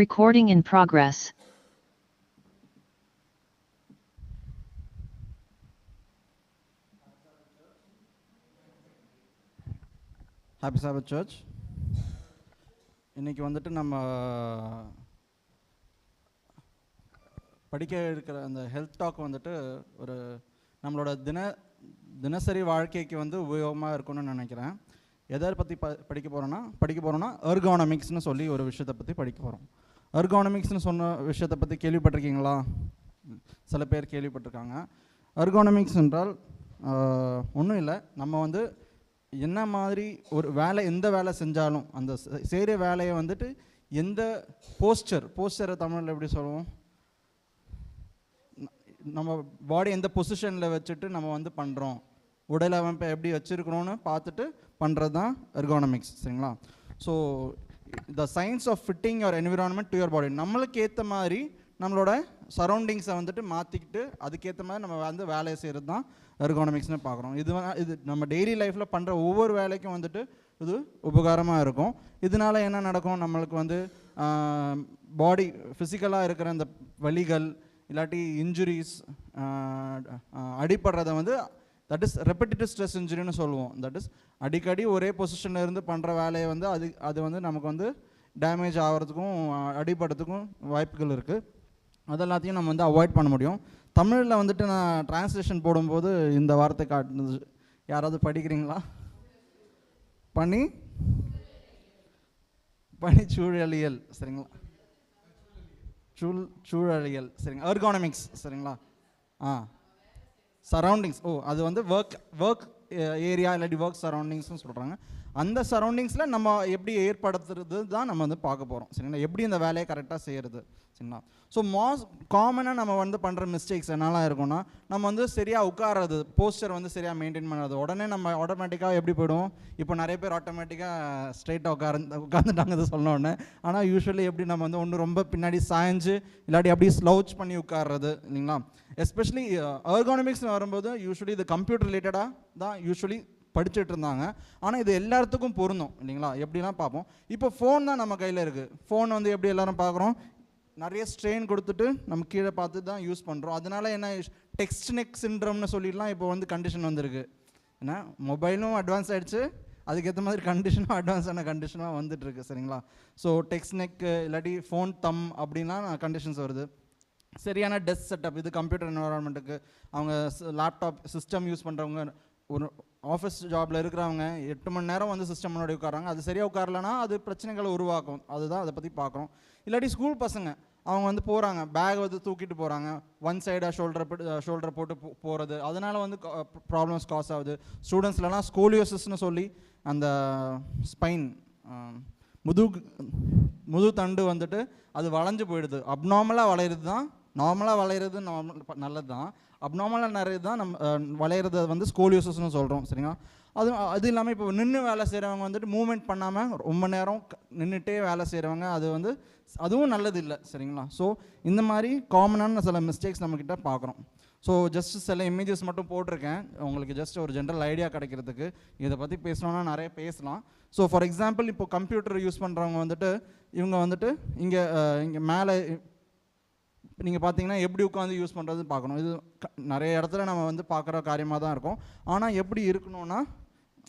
Recording in progress. Happy Sabbath church இன்னைக்கு வந்துட்டு நம்ம படிக்க இருக்கிற அந்த ஹெல்த் டாக் வந்துட்டு ஒரு நம்மளோட தின தினசரி வாழ்க்கைக்கு வந்து உபயோகமாக இருக்கும்னு நினைக்கிறேன். எதை பற்றி ப படிக்க போகிறோன்னா படிக்க போகிறோன்னா எர்கானமிக்ஸ்னு சொல்லி ஒரு விஷயத்தை பற்றி படிக்க போகிறோம் எர்கானமிக்ஸ்னு சொன்ன விஷயத்தை பற்றி கேள்விப்பட்டிருக்கீங்களா? சில பேர் கேள்விப்பட்டிருக்காங்க. எர்கானமிக்ஸ் என்றால் ஒன்றும் இல்லை. நம்ம வந்து என்ன மாதிரி ஒரு வேலை எந்த வேலை செஞ்சாலும் அந்த செய்கிற வேலையை வந்துட்டு எந்த போஸ்டர் போஸ்டரை தமிழில் எப்படி சொல்லுவோம்? நம்ம பாடி எந்த பொசிஷனில் வச்சுட்டு நம்ம வந்து பண்ணுறோம் உடல் அமைப்பை எப்படி வச்சுருக்கிறோன்னு பார்த்துட்டு பண்ணுறது தான் எர்கானமிக்ஸ் சரிங்களா? So the science of fitting your environment to your body நம்மளுக்கு ஏற்ற மாதிரி நம்மளோட சரௌண்டிங்ஸை வந்துட்டு மாற்றிக்கிட்டு அதுக்கேற்ற மாதிரி நம்ம வந்து வேலையை செய்கிறது தான் எர்கானமிக்ஸ்னு பார்க்குறோம். இது இது நம்ம டெய்லி லைஃப்பில் பண்ணுற ஒவ்வொரு வேலைக்கும் வந்துட்டு இது உபகாரமாக இருக்கும். இதனால என்ன நடக்கும்? நம்மளுக்கு வந்து பாடி ஃபிசிக்கலாக இருக்கிற அந்த வலிகள் இல்லாட்டி இன்ஜுரிஸ் அடிப்படுறத வந்து தட் இஸ் ரெப்படிட்டிவ் ஸ்ட்ரெஸ் இன்ஜுரின்னு சொல்லுவோம். தட் இஸ் அடிக்கடி ஒரே பொசிஷனில் இருந்து பண்ணுற வேலையை வந்து அது அது வந்து நமக்கு வந்து டேமேஜ் ஆகிறதுக்கும் அடிபடுறதுக்கும் வாய்ப்புகள் இருக்குது அது எல்லாத்தையும் நம்ம வந்து அவாய்ட் பண்ண முடியும். தமிழில் வந்துட்டு நான் டிரான்ஸ்லேஷன் போடும்போது இந்த வார்த்தை காட்டுனது. யாராவது படிக்கிறீங்களா? பனி சூழலியல் சரிங்களா? சூழ் சூழலியல் சரிங்களா எர்கானமிக்ஸ் சரிங்களா? ஆ. சரௌண்டிங்ஸ் ஓ அது வந்து ஒர்க் ஒர்க் ஏரியா இல்லாட்டி ஒர்க் சரௌண்டிங்ஸ்னு சொல்கிறாங்க அந்த சரௌண்டிங்ஸில் நம்ம எப்படி ஏற்படுத்துறது தான் நம்ம வந்து பார்க்க போகிறோம் சரிங்களா? எப்படி இந்த வேலையை கரெக்டாக செய்கிறது சரிங்களா? ஸோ மாஸ் காமனாக நம்ம வந்து பண்ணுற மிஸ்டேக்ஸ் என்னெல்லாம் இருக்கும்னா நம்ம வந்து சரியாக உட்கார்றது போஸ்டர் வந்து சரியாக மெயின்டைன் பண்ணுறது உடனே நம்ம ஆட்டோமேட்டிக்காக எப்படி போயிடும் இப்போ நிறைய பேர் ஆட்டோமேட்டிக்காக ஸ்ட்ரைட்டாக உட்கார்ந்து உட்காந்துட்டாங்க இது சொன்ன ஆனால் யூஸ்வலி எப்படி நம்ம வந்து ஒன்று ரொம்ப பின்னாடி சாய்ஞ்சு இல்லாட்டி அப்படியே ஸ்லவுச் பண்ணி உட்கார்றது இல்லைங்களா? எஸ்பெஷலி எர்கானமிக்ஸ் uh, வரும்போது யூஸ்வலி இது கம்ப்யூட்டர் ரிலேட்டடாக தான் யூஸ்வலி படிச்சுட்டு இருந்தாங்க ஆனால் இது எல்லாத்துக்கும் பொருந்தும் இல்லைங்களா? எப்படிலாம் பார்ப்போம். இப்போ ஃபோன் தான் நம்ம கையில் இருக்குது ஃபோன் வந்து எப்படி எல்லாரும் பார்க்குறோம்? நிறைய ஸ்ட்ரெயின் கொடுத்துட்டு நம்ம கீழே பார்த்து தான் யூஸ் பண்ணுறோம் அதனால என்ன டெக்ஸ்ட் நெக் சின்ட்ரம்னு சொல்லிடலாம் இப்போ வந்து கண்டிஷன் வந்திருக்கு. ஏன்னா மொபைலும் அட்வான்ஸ் ஆகிடுச்சு அதுக்கேற்ற மாதிரி கண்டிஷனும் அட்வான்ஸான கண்டிஷனாக வந்துட்டுருக்கு சரிங்களா? ஸோ டெக்ஸ்ட் நெக் இல்லாட்டி ஃபோன் தம் அப்படின்லாம் கண்டிஷன்ஸ் வருது. சரியான டெஸ்க் செட்டப் இது கம்ப்யூட்டர் என்வரான்மெண்ட்டுக்கு அவங்க லேப்டாப் சிஸ்டம் யூஸ் பண்ணுறவங்க ஒரு ஆஃபீஸ் ஜாபில் இருக்கிறவங்க எட்டு மணி நேரம் வந்து சிஸ்டம் முன்னாடி உட்காராங்க அது சரியாக உட்காரலனா அது பிரச்சனைகளை உருவாக்கும். அதுதான் அதை பற்றி பார்க்குறோம் இல்லாட்டி ஸ்கூல் பசங்க அவங்க வந்து போகிறாங்க பேக் வந்து தூக்கிட்டு போகிறாங்க ஒன் சைடாக ஷோல்டர் ஷோல்டர் போட்டு போகிறது அதனால வந்து ப்ராப்ளம்ஸ் காஸ் ஆகுது. ஸ்டூடெண்ட்ஸ்லலாம் ஸ்கோலியோசிஸ்னு சொல்லி அந்த ஸ்பைன் முதுகு முது தண்டு வந்துட்டு அது வளைஞ்சு போயிடுது. அப்நார்மலாக வளையிறது தான் நார்மலாக வளையிறது நார்மல் நல்லது தான் அப்நார்மலாக நிறைய தான் நம்ம வளையிறத வந்து ஸ்கோலியோசிஸ்னு சொல்கிறோம் சரிங்களா? அது அது இல்லாமல் இப்போ நின்று வேலை செய்கிறவங்க வந்துட்டு மூமெண்ட் பண்ணாமல் ரொம்ப நேரம் நின்றுட்டே வேலை செய்கிறவங்க அது வந்து அதுவும் நல்லது இல்லை சரிங்களா? ஸோ இந்த மாதிரி காமனான சில மிஸ்டேக்ஸ் நம்மக்கிட்ட பார்க்குறோம். ஸோ ஜஸ்ட் சில இமேஜஸ் மட்டும் போட்டிருக்கேன். உங்களுக்கு ஜஸ்ட் ஒரு ஜென்ரல் ஐடியா கிடைக்கிறதுக்கு. இதை பற்றி பேசணும்னா நிறைய பேசலாம். ஸோ ஃபார் எக்ஸாம்பிள் இப்போ கம்ப்யூட்டர் யூஸ் பண்ணுறவங்க வந்துட்டு இவங்க வந்துட்டு இங்கே இங்கே மேலே நீங்கள் பார்த்தீங்கன்னா எப்படி உட்காந்து யூஸ் பண்ணுறது பார்க்கணும். இது க- நிறைய இடத்துல நம்ம வந்து பார்க்குற காரியமாக தான் இருக்கும். ஆனால் எப்படி இருக்கணும்னா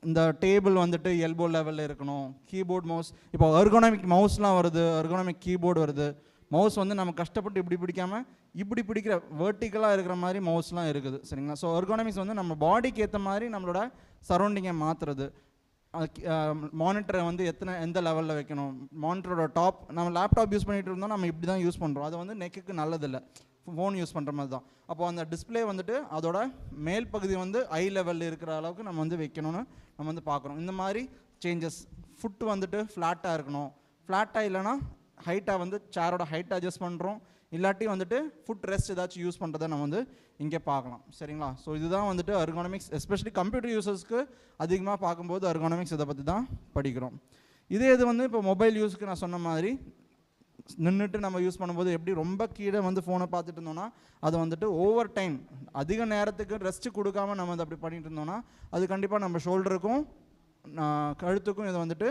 இந்த டேபிள் வந்துட்டு எல்போ லெவலில் இருக்கணும். கீபோர்ட் மவுஸ் இப்போ அர்கோனாமிக் மவுஸ்லாம் வருது அர்கோனாமிக் கீபோர்டு வருது. மவுஸ் வந்து நம்ம கஷ்டப்பட்டு இப்படி பிடிக்காமல் இப்படி பிடிக்கிற வேர்ட்டிக்கலாக இருக்கிற மாதிரி மவுஸ்லாம் இருக்குது. சரிங்களா? ஸோ எர்கோனாமிக்ஸ் வந்து நம்ம பாடிக்கு ஏற்ற மாதிரி நம்மளோட சரௌண்டிங்கை மாற்றுறது மானிட்டரை வந்து எத்தனை எந்த லெவலில் வைக்கணும்? மானிட்டரோட டாப் நம்ம லேப்டாப் யூஸ் பண்ணிகிட்டு இருந்தோம் நம்ம இப்படி தான் யூஸ் பண்ணுறோம் அது வந்து நெக்குக்கு நல்லதில்லை. ஃபோன் யூஸ் பண்ணுற மாதிரி தான். அப்போ அந்த டிஸ்ப்ளே வந்துட்டு அதோட மேல் பகுதி வந்து ஐ லெவலில் இருக்கிற அளவுக்கு நம்ம வந்து வைக்கணும்னு நம்ம வந்து பார்க்குறோம் இந்த மாதிரி சேஞ்சஸ் ஃபுட்டு வந்துட்டு ஃப்ளாட்டாக இருக்கணும். ஃப்ளாட்டாக இல்லைன்னா ஹைட்டாக வந்து சேரோட ஹைட் அட்ஜஸ்ட் பண்ணுறோம் இல்லாட்டி வந்துட்டு ஃபுட் ரெஸ்ட் ஏதாச்சும் யூஸ் பண்ணுறதை நம்ம வந்து இங்கே பார்க்கலாம். சரிங்களா? ஸோ இதுதான் வந்துட்டு அர்கானமிக்ஸ் எஸ்பெஷலி கம்ப்யூட்டர் யூசர்ஸ்க்கு அதிகமாக பார்க்கும்போது அர்கானமிக்ஸ் இதை பற்றி தான் படிக்கிறோம். இதே இது வந்து இப்போ மொபைல் யூஸ்க்கு நான் சொன்ன மாதிரி நின்றுட்டு நம்ம யூஸ் பண்ணும்போது எப்படி ரொம்ப கீழே வந்து ஃபோனை பார்த்துட்டு இருந்தோம்னா அது வந்துட்டு ஓவர் டைம் அதிக நேரத்துக்கு ரெஸ்ட் கொடுக்காம நம்ம அதை அப்படி பண்ணிட்டு இருந்தோம்னா அது கண்டிப்பாக நம்ம ஷோல்டருக்கும் கழுத்துக்கும் இது வந்துட்டு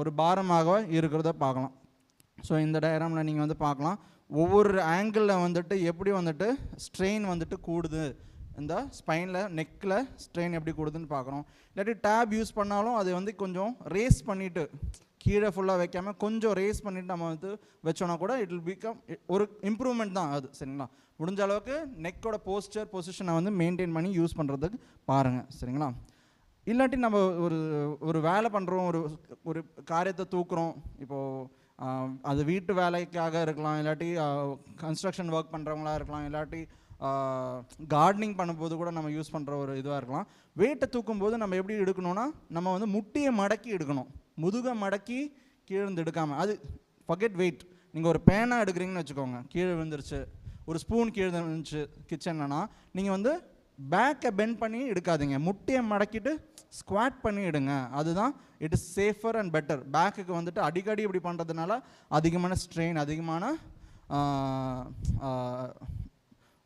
ஒரு பாரமாக இருக்கிறத பார்க்கலாம். ஸோ இந்த டயராமில் நீங்கள் வந்து பார்க்கலாம். ஒவ்வொரு ஆங்கிளில் வந்துட்டு எப்படி வந்துட்டு ஸ்ட்ரெயின் வந்துட்டு கூடுது? இந்த ஸ்பைனில் நெக்கில் ஸ்ட்ரெயின் எப்படி கூடுதுன்னு பார்க்குறோம் இல்லாட்டி டேப் யூஸ் பண்ணாலும் அது வந்து கொஞ்சம் ரேஸ் பண்ணிவிட்டு கீழே ஃபுல்லாக வைக்காமல் கொஞ்சம் ரேஸ் பண்ணிவிட்டு நம்ம வந்து வச்சோன்னா கூட இட் வில் பிகம் ஒரு இம்ப்ரூவ்மெண்ட் தான் அது சரிங்களா? முடிஞ்ச அளவுக்கு நெக்கோட போஸ்டர் பொசிஷனை வந்து மெயின்டைன் பண்ணி யூஸ் பண்ணுறதுக்கு பாருங்கள் சரிங்களா? இல்லாட்டி நம்ம ஒரு ஒரு வேலை பண்ணுறோம் ஒரு ஒரு காரியத்தை தூக்குறோம். இப்போது அது வீட்டு வேலைக்காக இருக்கலாம் இல்லாட்டி கன்ஸ்ட்ரக்ஷன் ஒர்க் பண்ணுறவங்களா இருக்கலாம் இல்லாட்டி கார்டனிங் பண்ணும்போது கூட நம்ம யூஸ் பண்ணுற ஒரு இதுவாக இருக்கலாம். வெயிட்டை தூக்கும்போது நம்ம எப்படி எடுக்கணும்னா நம்ம வந்து முட்டியை மடக்கி எடுக்கணும். முதுகை மடக்கி கீழே இருந்து எடுக்காமல் அது பக்கெட் வெயிட் நீங்கள் ஒரு பேனா எடுக்கிறீங்கன்னு வச்சுக்கோங்க. கீழே விழுந்துருச்சு. ஒரு ஸ்பூன் கீழே விழுந்துச்சு கிச்சன்லனா நீங்கள் வந்து பேக்கை பெண்ட் பண்ணி எடுக்காதீங்க. முட்டியை மடக்கிட்டு ஸ்குவாட் பண்ணி எடுங்க. அதுதான் it is safer and better பேக்குக்கு வந்துட்டு அடிக்கடி இப்படி பண்ணுறதுனால அதிகமான ஸ்ட்ரெயின் அதிகமான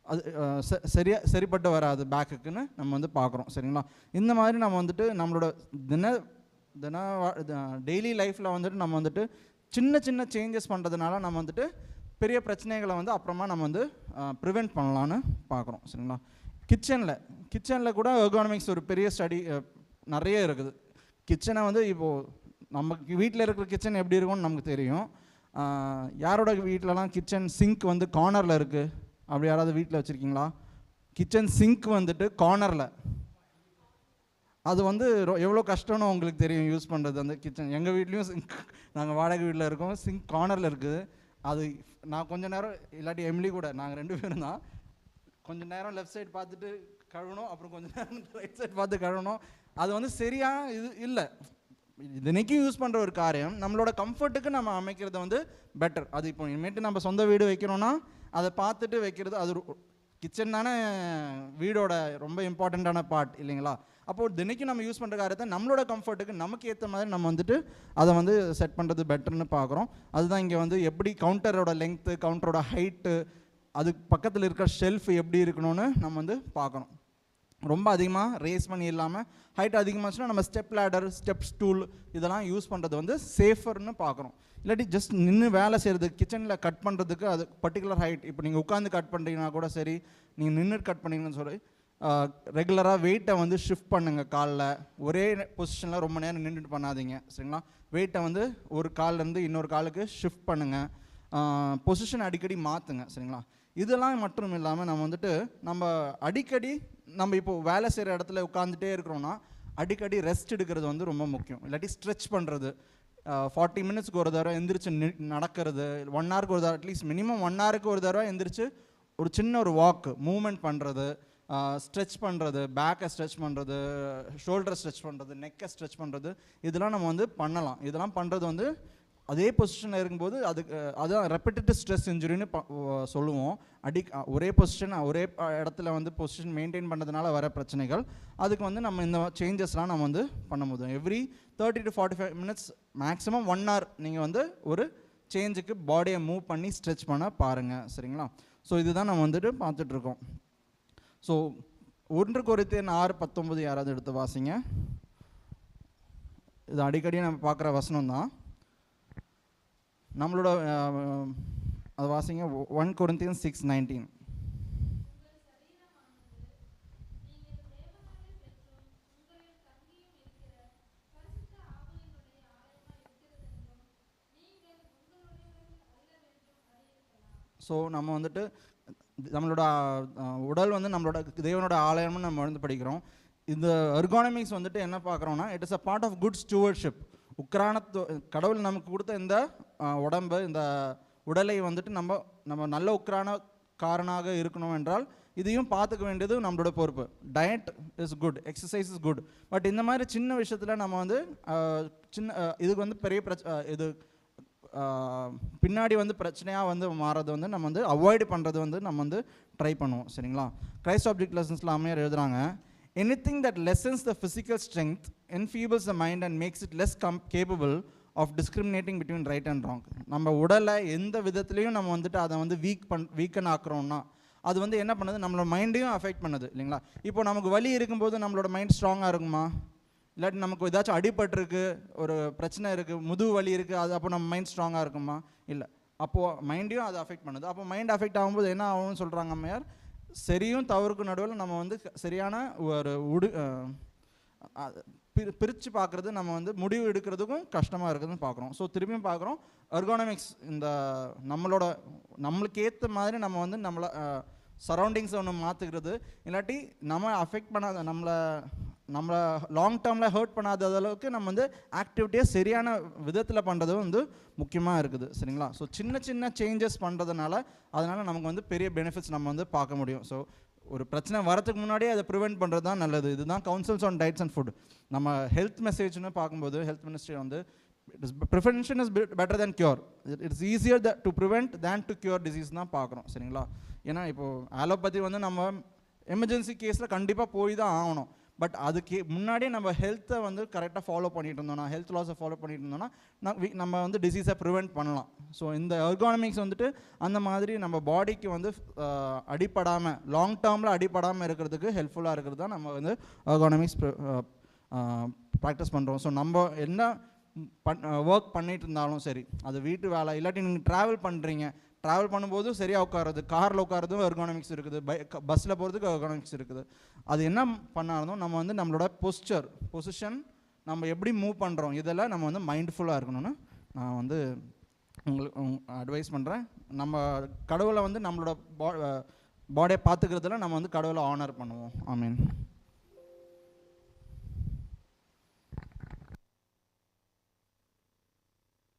அது ச- சரியா சரிப்பட்டு வராது பேக்குக்குன்னு நம்ம வந்து பார்க்குறோம். சரிங்களா? இந்த மாதிரி நம்ம வந்துட்டு நம்மளோட தின தின டெய்லி லைஃப்பில் வந்துட்டு நம்ம வந்துட்டு சின்ன சின்ன சேஞ்சஸ் பண்ணுறதுனால நம்ம வந்துட்டு பெரிய பிரச்சனைகளை வந்து அப்புறமா நம்ம வந்து ப்ரிவெண்ட் பண்ணலான்னு பார்க்குறோம். சரிங்களா? கிச்சனில் கிச்சனில் கூட எர்கானமிக்ஸ் ஒரு பெரிய ஸ்டடி நிறைய இருக்குது. கிச்சனை வந்து இப்போது நமக்கு வீட்டில் இருக்கிற கிச்சன் எப்படி இருக்கும்னு நமக்கு தெரியும். யாரோட வீட்டிலலாம் கிச்சன் சிங்க் வந்து கார்னரில் இருக்குது அப்படி யாராவது வீட்டில் வச்சுருக்கீங்களா? கிச்சன் சிங்க் வந்துட்டு கார்னரில் அது வந்து ரொ- எவ்வளோ கஷ்டம்னு உங்களுக்கு தெரியும் யூஸ் பண்ணுறது அந்த கிச்சன் எங்கள் வீட்லேயும் சிங்க் நாங்கள் வாடகை வீட்டில் இருக்கோம். சிங்க் கார்னரில் இருக்குது. அது நான் கொஞ்ச நேரம் இல்லாட்டி எம்லி கூட நாங்கள் ரெண்டு பேரும் தான். கொஞ்சம் நேரம் லெஃப்ட் சைடு பார்த்துட்டு கழுவணும் அப்புறம் கொஞ்சம் நேரம் ரைட் சைடு பார்த்து கழுவணும். அது வந்து சரியாக இது இல்லை. தினைக்கும் யூஸ் பண்ணுற ஒரு காரியம். நம்மளோட கம்ஃபர்ட்டுக்கு நம்ம அமைக்கிறது வந்து பெட்டர் அது இப்போ இனிமேட்டு நம்ம சொந்த வீடு வைக்கிறோன்னா அதை பார்த்துட்டு வைக்கிறது அது கிச்சன் தானே வீடோட ரொம்ப இம்பார்ட்டண்ட்டான பார்ட் இல்லைங்களா? அப்போது தினைக்கும் நம்ம யூஸ் பண்ணுற காரியத்தை நம்மளோட கம்ஃபர்ட்டுக்கு நமக்கு ஏற்ற மாதிரி நம்ம வந்துட்டு அதை வந்து செட் பண்ணுறது பெட்டர்னு பார்க்குறோம். அதுதான் இங்கே வந்து எப்படி கவுண்டரோட லெங்க்த்து கவுண்டரோட ஹைட்டு அதுக்கு பக்கத்தில் இருக்கிற ஷெல்ஃப் எப்படி இருக்கணும்னு நம்ம வந்து பார்க்கணும். ரொம்ப அதிகமாக ரேஸ் பண்ணி இல்லாமல் ஹைட் அதிகமாகச்சுன்னா நம்ம ஸ்டெப் லேடர் ஸ்டெப் ஸ்டூல் இதெல்லாம் யூஸ் பண்ணுறது வந்து சேஃபர்னு பார்க்குறோம் இல்லாட்டி ஜஸ்ட் நின்று வேலை செய்கிறது கிச்சனில் கட் பண்ணுறதுக்கு அது பர்டிகுலர் ஹைட் இப்போ நீங்கள் உட்காந்து கட் பண்ணுறீங்கன்னா கூட சரி நீங்கள் நின்று கட் பண்ணீங்கன்னு சொல்லி ரெகுலராக வெயிட்டை வந்து ஷிஃப்ட் பண்ணுங்கள் காலில். ஒரே பொசிஷனில் ரொம்ப நேரம் நின்றுட்டு பண்ணாதீங்க சரிங்களா? வெயிட்டை வந்து ஒரு கால்லேருந்து இன்னொரு காலுக்கு ஷிஃப்ட் பண்ணுங்கள் பொசிஷன் அடிக்கடி மாற்றுங்க சரிங்களா? இதெல்லாம் மட்டும் இல்லாமல் நம்ம வந்துட்டு நம்ம அடிக்கடி நம்ம இப்போ வேலை செய்கிற இடத்துல உட்காந்துட்டே இருக்கிறோன்னா அடிக்கடி ரெஸ்ட் எடுக்கிறது வந்து ரொம்ப முக்கியம். இல்லாட்டி ஸ்ட்ரெச் பண்ணுறது ஃபார்ட்டி மினிட்ஸ்க்கு ஒரு தடவை எந்திரிச்சு நி- நடக்கிறது. ஒன் ஹவருக்கு ஒரு தடவை அட்லீஸ்ட் மினிமம் ஒன் ஹவருக்கு ஒரு தடவை எந்திரிச்சு ஒரு சின்ன ஒரு வாக்கு மூவ்மெண்ட் பண்ணுறது ஸ்ட்ரெச் பண்ணுறது பேக்கை ஸ்ட்ரெச் பண்ணுறது ஷோல்டரை ஸ்ட்ரெச் பண்ணுறது நெக்கை ஸ்ட்ரெச் பண்ணுறது இதெல்லாம் நம்ம வந்து பண்ணலாம். இதெல்லாம் பண்ணுறது வந்து அதே பொசிஷனில் இருக்கும்போது அதுக்கு அதுதான் அதான் ஸ்ட்ரெஸ் இன்ஜுரின்னு சொல்லுவோம். அடி ஒரே பொசிஷன் ஒரே இடத்துல வந்து பொசிஷன் மெயின்டைன் பண்ணதுனால வர பிரச்சனைகள். அதுக்கு வந்து நம்ம இந்த சேஞ்சஸ்லாம் நம்ம வந்து பண்ண முடியும். Every thirty to forty five minutes maximum one hour நீங்கள் வந்து ஒரு சேஞ்சுக்கு பாடியை மூவ் பண்ணி ஸ்ட்ரெச் பண்ண பாருங்கள் சரிங்களா? ஸோ இதுதான் நம்ம வந்துட்டு பார்த்துட்ருக்கோம். ஸோ ஒன்று குறித்து ஆறு பத்தொம்பது யாராவது எடுத்து வாசிங்க. இது அடிக்கடி நம்ம பார்க்குற வசனம் தான். நம்மளோட அது வாசிங்க one Corinthian six nineteen so நம்ம வந்துட்டு நம்மளோட உடல் வந்து நம்மளோட தேவனோட ஆலயம்னு நம்ம வந்து படிக்கிறோம். இந்த எர்கானமிக்ஸ் வந்துட்டு என்ன பார்க்குறோம்னா it is a part of good stewardship உக்ரானத்து கடவுள் நமக்கு கொடுத்த இந்த உடம்பு இந்த உடலை வந்துட்டு நம்ம நம்ம நல்ல உக்ரான உக்ரானக்காரனாக இருக்கணும் என்றால் இதையும் பார்த்துக்க வேண்டியது நம்மளோட பொறுப்பு. Diet is good exercise is good but இந்த மாதிரி சின்ன விஷயத்தில் நம்ம வந்து சின்ன இதுக்கு வந்து பெரிய பிரச்ச இது பின்னாடி வந்து பிரச்சனையாக வந்து மாறது வந்து நம்ம வந்து அவாய்டு பண்ணுறது வந்து நம்ம வந்து ட்ரை பண்ணுவோம். சரிங்களா? கிரைஸ்ட் ஆப்ஜெக்ட் லெசன்ஸில் அம்மையார் எழுதுகிறாங்க any thing that lessons physical strength strength enfeebles the mind and makes it less come capable of discriminating between right and wrong நம்ம உடலை எந்த விதத்துலேயும் நம்ம வந்துட்டு அதை வந்து வீக் பண் வீக்கன் ஆக்குறோம்னா அது வந்து என்ன பண்ணுது? நம்மளோட மைண்டையும் அஃபெக்ட் பண்ணுது இல்லைங்களா? இப்போ நமக்கு வலி இருக்கும்போது நம்மளோட மைண்ட் ஸ்ட்ராங்காக இருக்குமா? இல்லாட்டி நமக்கு ஏதாச்சும் அடிபட்டிருக்கு ஒரு பிரச்சனை இருக்குது முதுகு வலி இருக்குது அது அப்போ நம்ம மைண்ட் ஸ்ட்ராங்காக இருக்குமா? இல்லை. அப்போது மைண்டையும் அது அஃபெக்ட் பண்ணுது. அப்போ மைண்ட் அஃபெக்ட் ஆகும்போது என்ன ஆகும்னு சொல்கிறாங்க அம்மையார்? சரியும் தவறுக்கும் நடுவில் நம்ம வந்து சரியான ஒரு உடு பிரி பிரித்து பார்க்குறது நம்ம வந்து முடிவு எடுக்கிறதுக்கும் கஷ்டமாக இருக்குதுன்னு பார்க்குறோம் ஸோ திரும்பியும் பார்க்குறோம் எர்கானமிக்ஸ் இந்த நம்மளோட நம்மளுக்கு ஏற்ற மாதிரி நம்ம வந்து நம்மளை சரௌண்டிங்ஸை ஒன்று மாற்றுக்கிறது இல்லாட்டி நம்ம அஃபெக்ட் பண்ணாத நம்மளை நம்மளை லாங் டேர்மில் ஹர்ட் பண்ணாத அளவுக்கு நம்ம வந்து ஆக்டிவிட்டியை சரியான விதத்தில் பண்ணுறது வந்து முக்கியமாக இருக்குது. சரிங்களா? ஸோ சின்ன சின்ன சேஞ்சஸ் பண்ணுறதுனால அதனால் நமக்கு வந்து பெரிய பெனிஃபிட்ஸ் நம்ம வந்து பார்க்க முடியும். ஸோ ஒரு பிரச்சனை வரதுக்கு முன்னாடியே அதை ப்ரிவெண்ட் பண்ணுறது தான் நல்லது. இதுதான் councils on diets and food நம்ம ஹெல்த் மெசேஜ்னு பார்க்கும்போது ஹெல்த் மினிஸ்ட்ரி வந்து prevention is better than cure it's easier the to prevent than to cure disease தான் பார்க்குறோம். சரிங்களா? ஏன்னா இப்போது ஆலோபதி வந்து நம்ம எமர்ஜென்சி கேஸில் கண்டிப்பாக போய் தான் ஆகணும். பட் அதுக்கு முன்னாடியே நம்ம ஹெல்த்தை வந்து கரெக்டாக ஃபாலோ பண்ணிட்டு இருந்தோம்னா ஹெல்த் லாஸை ஃபாலோ பண்ணிட்டு இருந்தோம்னா நம்ம வந்து டிசீஸை ப்ரிவெண்ட் பண்ணலாம். ஸோ இந்த எர்கானமிக்ஸ் வந்துட்டு அந்த மாதிரி நம்ம பாடிக்கு வந்து அடிப்படாமல் லாங் டேர்மில் அடிப்படாமல் இருக்கிறதுக்கு ஹெல்ப்ஃபுல்லாக இருக்கிறது தான் நம்ம வந்து எர்கானமிக்ஸ் ப்ராக்டிஸ் பண்ணுறோம் ஸோ நம்ம என்ன பண் ஒர்க் பண்ணிட்டு இருந்தாலும் சரி அது வீட்டு வேலை இல்லாட்டி நீங்கள் ட்ராவல் பண்ணுறீங்க ட்ராவல் பண்ணும்போது சரியாக உட்காருது காரில் உட்காரதும் எர்கானமிக்ஸ் இருக்குது பை பஸ்ஸில் போகிறதுக்கு எர்கானமிக்ஸ் இருக்குது. அது என்ன பண்ணாலும் நம்ம வந்து நம்மளோட பொஸ்டர் பொசிஷன் நம்ம எப்படி மூவ் பண்ணுறோம் இதெல்லாம் நம்ம வந்து மைண்ட்ஃபுல்லாக இருக்கணும்னு நான் வந்து உங்களுக்கு அட்வைஸ் பண்ணுறேன் நம்ம கடவுளை வந்து நம்மளோட பா பாடியை பார்த்துக்கிறதுல நம்ம வந்து கடவுளை ஆனர் பண்ணுவோம். ஐ மீன்